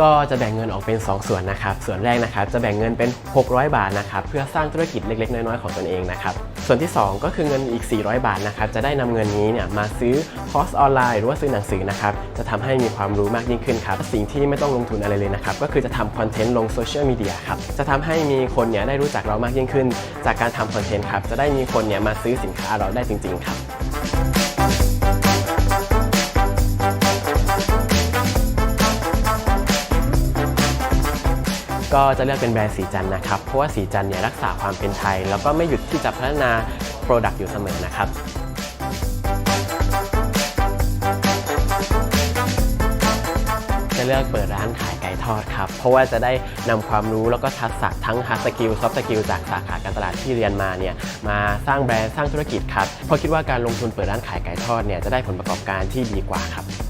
ก็จะแบ่งเงินออกเป็น 2 ส่วนนะครับ ส่วนแรกนะครับจะแบ่งเงินเป็น 600 บาทนะครับเพื่อสร้างธุรกิจเล็กๆ น้อยๆของตนเองนะครับ ส่วนที่ 2 ก็คือเงินอีก 400 บาทนะครับจะได้นำเงินนี้เนี่ยมาซื้อคอร์สออนไลน์หรือว่าซื้อหนังสือนะครับจะทำให้มีความรู้มากยิ่งขึ้นครับสิ่งที่ไม่ต้องลงทุนอะไรเลยนะครับก็คือจะทำคอนเทนต์ลงโซเชียลมีเดียครับจะทำให้มีคนเนี่ยได้รู้จักเรามากยิ่งขึ้น จากการทำคอนเทนต์ครับจะได้มีคนเนี่ยมาซื้อสินค้าเราได้จริงๆครับ ก็จะเลือกเป็นแบรนด์สีจันนะครับ เพราะว่าสีจันเนี่ยรักษาความเป็นไทย แล้วก็ไม่หยุดที่จะพัฒนาโปรดักต์อยู่เสมอนะครับจะเลือกเปิดร้านขายไก่ทอดครับ เพราะว่าจะได้นำความรู้แล้วก็ทักษะทั้ง hard skill soft skill จากสาขาการตลาดที่เรียนมาเนี่ยมาสร้างแบรนด์สร้างธุรกิจครับ เพราะคิดว่าการลงทุนเปิดร้านขายไก่ทอดเนี่ยจะได้ผลประกอบการที่ดีกว่าครับ